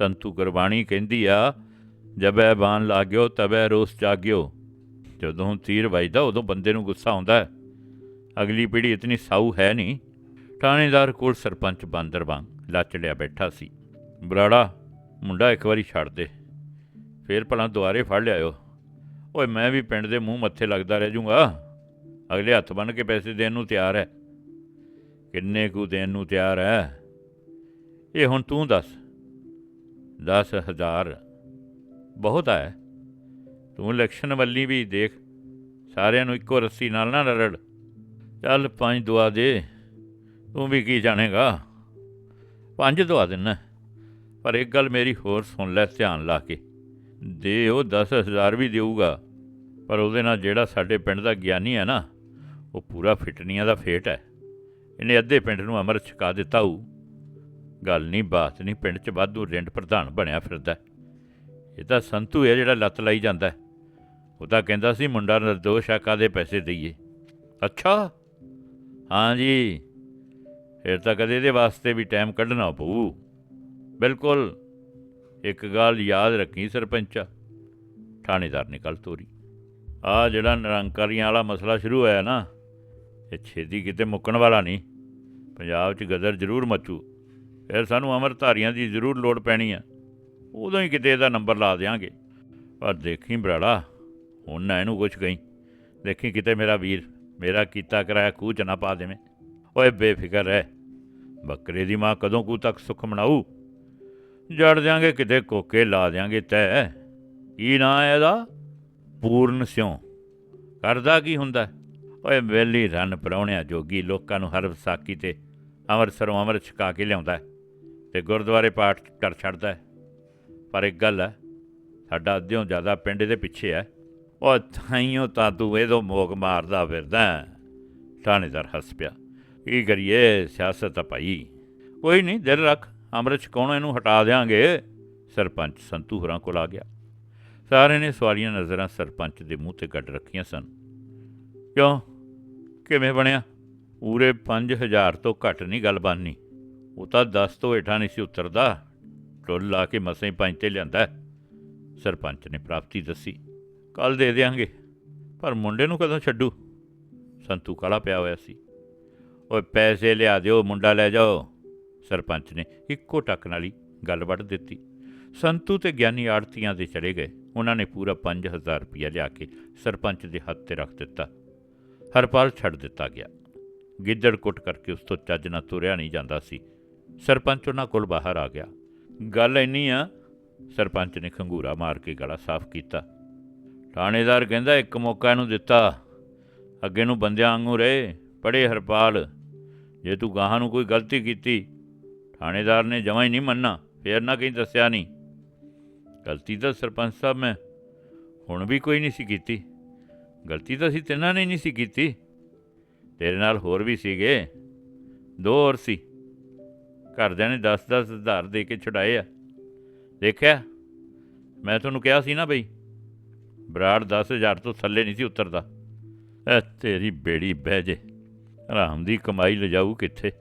ਸੰਤੂ ਗੁਰਬਾਣੀ ਕਹਿੰਦੀ ਆ, ਜਬੈ ਬਾਣ ਲਾਗਿਓ, ਤਬੈ ਰੋਸ ਜਾਗਿਓ। ਜਦੋਂ ਤੀਰ ਵੱਜਦਾ, ਉਦੋਂ ਬੰਦੇ ਨੂੰ ਗੁੱਸਾ ਆਉਂਦਾ ਅਗਲੀ ਪੀੜ੍ਹੀ ਇਤਨੀ ਸਾਊ ਹੈ ਨਹੀਂ। ਥਾਣੇਦਾਰ ਕੋਲ ਸਰਪੰਚ ਬਾਂਦਰ ਵਾਂਗ ਲਾਚੜਿਆ ਬੈਠਾ ਸੀ। ਬਰਾੜਾ, ਮੁੰਡਾ ਇੱਕ ਵਾਰੀ ਛੱਡ ਦੇ। ਫੇਰ ਭਲਾ ਦੁਆਰੇ ਫੜ ਲਿਆਇਓ। ਓਏ, ਮੈਂ ਵੀ ਪਿੰਡ ਦੇ ਮੂੰਹ ਮੱਥੇ ਲੱਗਦਾ ਰਹਿ ਜੂੰਗਾ। ਅਗਲੇ ਹੱਥ ਬੰਨ ਕੇ ਪੈਸੇ ਦੇਣ ਨੂੰ ਤਿਆਰ ਹੈ। ਕਿੰਨੇ ਕੁ ਦੇਣ ਨੂੰ ਤਿਆਰ ਹੈ? ਇਹ ਹੁਣ ਤੂੰ ਦੱਸ। ਦਸ ਹਜ਼ਾਰ। ਬਹੁਤ ਹੈ ਤੂੰ ਇਲੈਕਸ਼ਨ ਵੱਲੀ ਵੀ ਦੇਖ। ਸਾਰਿਆਂ ਨੂੰ ਇੱਕੋ ਰੱਸੀ ਨਾਲ ਨਾ ਰੜ ਚੱਲ ਪੰਜ ਦੁਆ ਦੇ। ਤੂੰ ਵੀ ਕੀ ਜਾਣੇਗਾ? ਪੰਜ ਦੁਆ ਦੇਣਾ ਪਰ ਇੱਕ ਗੱਲ ਮੇਰੀ ਹੋਰ ਸੁਣ ਲੈ ਧਿਆਨ ਲਾ ਕੇ। ਦੇ ਉਹ 10000 ਵੀ ਦੇਊਗਾ। ਪਰ ਉਹਦੇ ਨਾਲ ਜਿਹੜਾ ਸਾਡੇ ਪਿੰਡ ਦਾ ਗਿਆਨੀ ਹੈ ਨਾ, ਉਹ ਪੂਰਾ ਫਿਟਨੀਆਂ ਦਾ ਫੇਟ ਹੈ। ਇਹਨੇ ਅੱਧੇ ਪਿੰਡ ਨੂੰ ਅਮਰ ਛਕਾ ਦਿੱਤਾ ਹੂ ਗੱਲ ਨਹੀਂ, ਬਾਤ ਨਹੀਂ, ਪਿੰਡ 'ਚ ਵਾਧੂ ਰਿੰਡ ਪ੍ਰਧਾਨ ਬਣਿਆ ਫਿਰਦਾ ਇਹ ਤਾਂ ਸੰਤੂ ਹੈ ਜਿਹੜਾ ਲੱਤ ਲਾਈ ਜਾਂਦਾ ਉਹ ਤਾਂ ਕਹਿੰਦਾ ਸੀ ਮੁੰਡਾ ਨਿਰਦੋਸ਼ ਆ ਕਾਦੇ ਪੈਸੇ ਦਈਏ? ਅੱਛਾ? ਹਾਂ ਜੀ। ਫਿਰ ਤਾਂ ਕਦੇ ਇਹਦੇ ਵਾਸਤੇ ਵੀ ਟਾਈਮ ਕੱਢਣਾ ਪਊ। ਬਿਲਕੁਲ। ਇੱਕ ਗੱਲ ਯਾਦ ਰੱਖੀ ਸਰਪੰਚਾ। ਥਾਣੇਦਾਰ ਨੇ ਕੱਲ ਤੋਰੀ। ਆ ਜਿਹੜਾ ਨਿਰੰਕਾਰੀਆਂ ਵਾਲਾ ਮਸਲਾ ਸ਼ੁਰੂ ਹੋਇਆ ਨਾ, ਇਹ ਛੇਤੀ ਕਿਤੇ ਮੁੱਕਣ ਵਾਲਾ ਨਹੀਂ। ਪੰਜਾਬ 'ਚ ਗਦਰ ਜ਼ਰੂਰ ਮਚੂ। ਫਿਰ ਸਾਨੂੰ ਅਮਰਧਾਰੀਆਂ ਦੀ ਜ਼ਰੂਰ ਲੋੜ ਪੈਣੀ ਆ। ਉਦੋਂ ਹੀ ਕਿਤੇ ਇਹਦਾ ਨੰਬਰ ਲਾ ਦੇਾਂਗੇ ਪਰ ਦੇਖੀ ਬਰਾੜਾ, ਹੁਣ ਨਾ ਇਹਨੂੰ ਕੁਛ ਗਈ ਦੇਖੀ ਕਿਤੇ ਮੇਰਾ ਵੀਰ, ਮੇਰਾ ਕੀਤਾ ਕਰਾਇਆ 'ਚ ਨਾ ਪਾ ਦੇਵੇਂ। ਓਏ ਬੇਫਿਕਰ ਰਹਿ। ਬੱਕਰੇ ਦੀ ਮਾਂ ਕਦੋਂ ਕੂ ਤੱਕ ਸੁੱਖ ਮਨਾਊ? ਜੜ ਦਿਆਂਗੇ, ਕਿਤੇ ਕੋਕੇ ਲਾ ਦਿਆਂਗੇ ਤੈ। ਕੀ ਨਾਂ ਹੈ ਇਹਦਾ? ਪੂਰਨ ਸਿਉ। ਕਰਦਾ ਕੀ ਹੁੰਦਾ? ਓਏ ਵੇਲੀ ਰਨ ਪਰਾਉਣਿਆ ਜੋਗੀ ਲੋਕਾਂ ਨੂੰ ਹਰ ਵਿਸਾਖੀ ਤੇ ਅੰਮ੍ਰਿਤਸਰੋਂ ਅੰਮ੍ਰਿਤ ਛਕਾ ਕੇ ਲਿਆਉਂਦਾ। ਤੇ ਗੁਰਦੁਆਰੇ ਪਾਠ ਕਰ ਛੱਡਦਾ ਪਰ ਇੱਕ ਗੱਲ ਹੈ, ਸਾਡਾ ਅੱਧਿਓਂ ਜ਼ਿਆਦਾ ਪਿੰਡ ਦੇ ਪਿੱਛੇ ਹੈ। ਉਹ ਥਾਈਓ ਤਾਂ ਤੂੰ ਇਹਦੋਂ ਮੋਕ ਮਾਰਦਾ ਫਿਰਦਾ ਹੈ। ਥਾਣੇਦਾਰ ਹੱਸ ਪਿਆ। ਕੀ ਕਰੀਏ, ਸਿਆਸਤ ਆ ਭਾਈ। ਕੋਈ ਨਹੀਂ, ਦਿਲ ਰੱਖ, ਅੰਮ੍ਰਿਤ ਛਕਾਉਣੋਂ ਇਹਨੂੰ ਹਟਾ ਦੇਾਂਗੇ ਸਰਪੰਚ ਸੰਤੂ ਹੋਰਾਂ ਕੋਲ ਆ ਗਿਆ। ਸਾਰੇ ਨੇ ਸਵਾਲੀਆਂ ਨਜ਼ਰਾਂ ਸਰਪੰਚ ਦੇ ਮੂੰਹ ਤੇ ਕੱਢ ਰੱਖੀਆਂ ਸਨ। ਕਿਉਂ? ਕਿਵੇਂ ਬਣਿਆ? ਪੂਰੇ 5000 ਤੋਂ ਘੱਟ ਨਹੀਂ ਗੱਲ ਬਣਨੀ। ਉਹ ਤਾਂ 10 ਤੋਂ ਹੇਠਾਂ ਨਹੀਂ ਸੀ ਉਤਰਦਾ। ਟੁੱਲ ਲਾ ਕੇ ਮਸਾਂ ਹੀ ਪੰਜ ਤੇ ਲਿਆਂਦਾ। ਸਰਪੰਚ ਨੇ ਪ੍ਰਾਪਤੀ ਦੱਸੀ। ਕੱਲ ਦੇ ਦੇਾਂਗੇ ਪਰ ਮੁੰਡੇ ਨੂੰ ਕਦੋਂ ਛੱਡੂ? ਸੰਤੂ ਕਾਲਾ ਪਿਆ ਹੋਇਆ ਸੀ। ਓਏ ਪੈਸੇ ਲਿਆ ਦਿਓ, ਮੁੰਡਾ ਲੈ ਜਾਓ। ਸਰਪੰਚ ਨੇ ਇੱਕੋ ਟੱਕ ਨਾਲ ਹੀ ਗੱਲ ਵੱਢ ਦਿੱਤੀ। ਸੰਤੂ ਤੇ ਗਿਆਨੀ ਆੜਤੀਆਂ ਦੇ ਚਲੇ ਗਏ। ਉਹਨਾਂ ਨੇ ਪੂਰਾ 5000 ਰੁਪਇਆ ਲਿਆ ਕੇ ਸਰਪੰਚ ਦੇ ਹੱਥ ਤੇ ਰੱਖ ਦਿੱਤਾ। ਹਰਪਾਲ ਛੱਡ ਦਿੱਤਾ ਗਿਆ। ਗਿੱਦੜ ਕੁੱਟ ਕਰਕੇ ਉਸ ਤੋਂ ਚੱਜ ਨਾਲ ਤੁਰਿਆ ਨਹੀਂ ਜਾਂਦਾ ਸੀ। ਸਰਪੰਚ ਉਹਨਾਂ ਕੋਲ ਬਾਹਰ ਆ ਗਿਆ। ਗੱਲ ਇੰਨੀ ਆ, ਸਰਪੰਚ ਨੇ ਖੰਗੂਰਾ ਮਾਰ ਕੇ ਗਲਾ ਸਾਫ਼ ਕੀਤਾ। ਥਾਣੇਦਾਰ ਕਹਿੰਦਾ, ਇੱਕ ਮੌਕਾ ਇਹਨੂੰ ਦਿੱਤਾ। ਅੱਗੇ ਨੂੰ ਬੰਦਿਆਂ ਵਾਂਗੂ ਰਹੇ ਪੜੇ ਹਰਪਾਲ। ਜੇ ਤੂੰ ਗਾਹਾਂ ਨੂੰ ਕੋਈ ਗਲਤੀ ਕੀਤੀ, ਥਾਣੇਦਾਰ ਨੇ ਜਮਾਂ ਹੀ ਨਹੀਂ ਮੰਨਣਾ, ਫੇਰ ਨਾ ਕਹੀਂ ਦੱਸਿਆ ਨਹੀਂ। ਗਲਤੀ ਤਾਂ ਸਰਪੰਚ ਸਾਹਿਬ ਮੈਂ ਹੁਣ ਵੀ ਕੋਈ ਨਹੀਂ ਸੀ ਕੀਤੀ। ਗਲਤੀ ਤਾਂ ਅਸੀਂ ਤਿੰਨਾਂ ਨੇ ਨਹੀਂ ਸੀ ਕੀਤੀ। ਤੇਰੇ ਨਾਲ ਹੋਰ ਵੀ ਸੀਗੇ। ਦੋ ਹੋਰ ਸੀ। ਘਰਦਿਆਂ ਨੇ 10-10 ਹਜ਼ਾਰ ਦੇ ਕੇ ਛੁਡਾਏ ਆ। ਦੇਖਿਆ? ਮੈਂ ਤੁਹਾਨੂੰ ਕਿਹਾ ਸੀ ਨਾ ਬਈ, ਬਰਾੜ 10000 ਤੋਂ ਥੱਲੇ ਨਹੀਂ ਸੀ ਉਤਰਦਾ। ਐ ਤੇਰੀ ਬੇੜੀ ਬਹਿ ਜੇ, ਹਰਾਮ ਦੀ ਕਮਾਈ ਲਿਜਾਊ ਕਿੱਥੇ?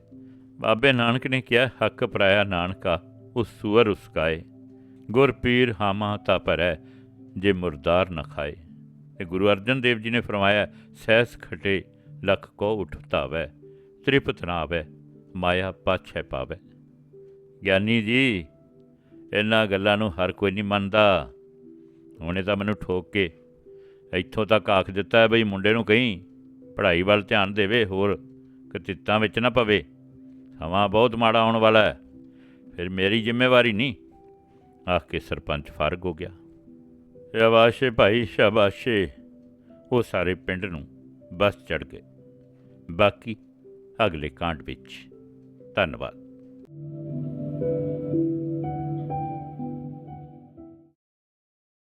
ਬਾਬੇ ਨਾਨਕ ਨੇ ਕਿਹਾ, ਹੱਕ ਪਰਾਇਆ ਨਾਨਕਾ ਉਸ ਸੂਰ ਉਸਕਾਏ। ਗੁਰ ਪੀਰ ਹਾਮਾ ਤਾ ਪਰੈ ਜੇ ਮੁਰਦਾਰ ਨ ਖਾਏ। ਤੇ ਗੁਰੂ ਅਰਜਨ ਦੇਵ ਜੀ ਨੇ ਫਰਮਾਇਆ, ਸਹਿਸ ਖਟੇ, ਲਖ ਕੋ ਉਠਤਾਵੈ, ਤ੍ਰਿਪਤ ਨਾ ਮਾਇਆ ਪਾਛੈ ਪਾਵੈ। ਗਿਆਨੀ ਜੀ, ਇਹਨਾਂ ਗੱਲਾਂ ਨੂੰ ਹਰ ਕੋਈ ਨਹੀਂ ਮੰਨਦਾ। ਹੁਣੇ ਤਾਂ ਮੈਨੂੰ ਠੋਕ ਕੇ ਇੱਥੋਂ ਤੱਕ ਆਖ ਦਿੱਤਾ ਹੈ ਬਈ ਮੁੰਡੇ ਨੂੰ ਕਹੀਂ ਪੜ੍ਹਾਈ ਵੱਲ ਧਿਆਨ ਦੇਵੇ, ਹੋਰ ਕਤਿੱਤਾਂ ਵਿੱਚ ਨਾ ਪਵੇ। ਸਮਾਂ ਬਹੁਤ ਮਾੜਾ ਆਉਣ ਵਾਲਾ ਹੈ, ਫਿਰ ਮੇਰੀ ਜ਼ਿੰਮੇਵਾਰੀ ਨਹੀਂ। ਆਖ ਕੇ ਸਰਪੰਚ ਫਾਰਗ ਹੋ ਗਿਆ। ਸ਼ਾਬਾਸ਼ੇ ਭਾਈ, ਸ਼ਾਬਾਸ਼ੇ। ਉਹ ਸਾਰੇ ਪਿੰਡ ਨੂੰ ਬੱਸ ਚੜ ਗਏ। ਬਾਕੀ ਅਗਲੇ ਕਾਂਡ ਵਿੱਚ ਧੰਨਵਾਦ।